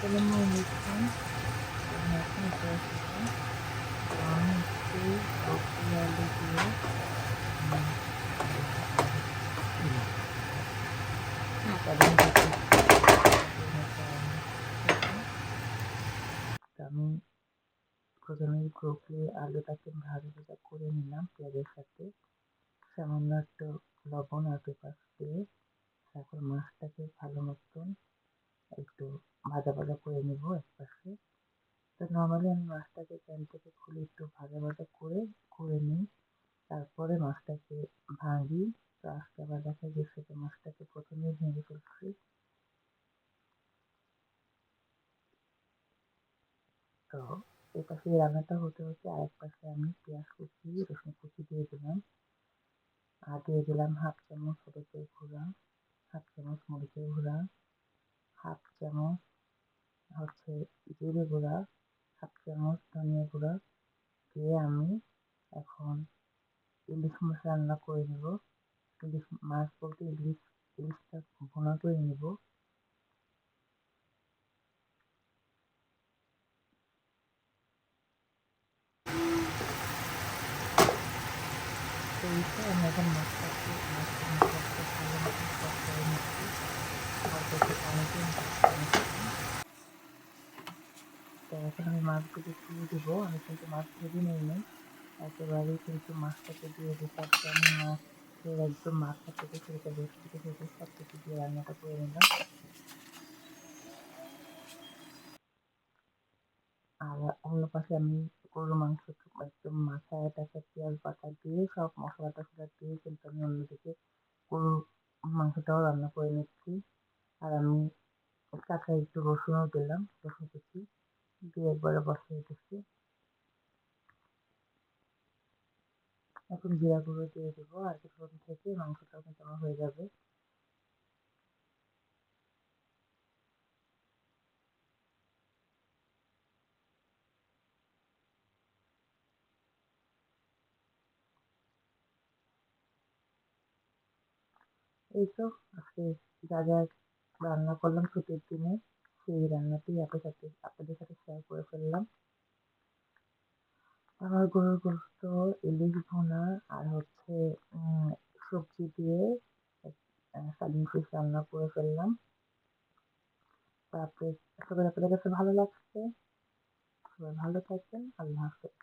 Assalamualaikum warahmatullahi wabarakatuh. আমি একটু আলু দিয়ে আমি প্রথমে ব্রকলি আলুটাকে ভাজা করে নিলাম, পেঁয়াজের সাথে সামান্য একটু লবণ আর পেঁয়াজ দিয়ে, তারপর মাছটাকে ভালো মতন একটু ভাজা ভাজা করে নেব একপাশে। তো নর্মালি আমি মাছটাকে প্যান থেকে খুলে একটু ভাজা ভাজা করে করে নিই। তারপরে মাছটাকে ভাঙি। তো আজকে আবার দেখা গেছে মাছটাকে প্রথমেই ভেঙে ফেলছি। তো এই পাশে রান্নাটা হতে হতে আরেক পাশে আমি পেঁয়াজ কুচি, রসুন কুচি দিয়ে দিলাম। আর দিয়ে দিলাম হাফ চামচ হলুদের গুঁড়া, হাফ চামচ মরিচের গুঁড়া। হাফ চামচ হচ্ছে জিরে গুঁড়া, হাফ চামচ ধনিয়া গুঁড়া দিয়ে আমি এখন ইলিশ মাছ রান্না করে নেব। ইলিশ মাছ বলতে ইলিশ, ইলিশটা ভুনা করে নেব। এখন মাছটাকে মাছটা মশলাটা ভালো মতো সব করে নিচ্ছি অল্প একটু পানি দিয়ে তো এখন আমি মাছগুলো দিয়ে দেবো। আমি কিন্তু মাছ ভেজে নিই নি একেবারেই কিন্তু মাছটাকে দিয়ে দিই। তারপরে আমি মাছের একদম মাথা থেকে সেটা বেশ থেকে সব কিছু দিয়ে রান্নাটা করে নিলাম। আর অন্য পাশে আমি গরুর মাংস একদম মাথায় টাকা পেঁয়াজ বাটা দিয়ে সব মশলা টশলা দিয়ে কিন্তু আমি অন্যদিকে গরুর মাংসটাও রান্না করে নিচ্ছি। আর আমি কাঁচা একটু রসুনও দিলাম, রসুন কুচি। দিয়ে একবারে বসিয়ে দিচ্ছি। এখন জিরা গুঁড়ো দিয়ে দেবো আর কিছুক্ষণ থেকে মাংসটাও কিন্তু আমার হয়ে যাবে। এই তো আজকে যা যা রান্না করলাম ছুটির দিনে। সেই রান্নাটি আপনার সাথে আপনাদের সাথে শেয়ার করে ফেললাম আমার গরুর গোস্ত ইলিশ ভুনা আর হচ্ছে সবজি দিয়ে সালিন ফিশ রান্না করে ফেললাম তারপরে সবাই আপনাদের কাছে ভালো লাগছে সবাই ভালো থাকবেন আল্লাহ হাফেজ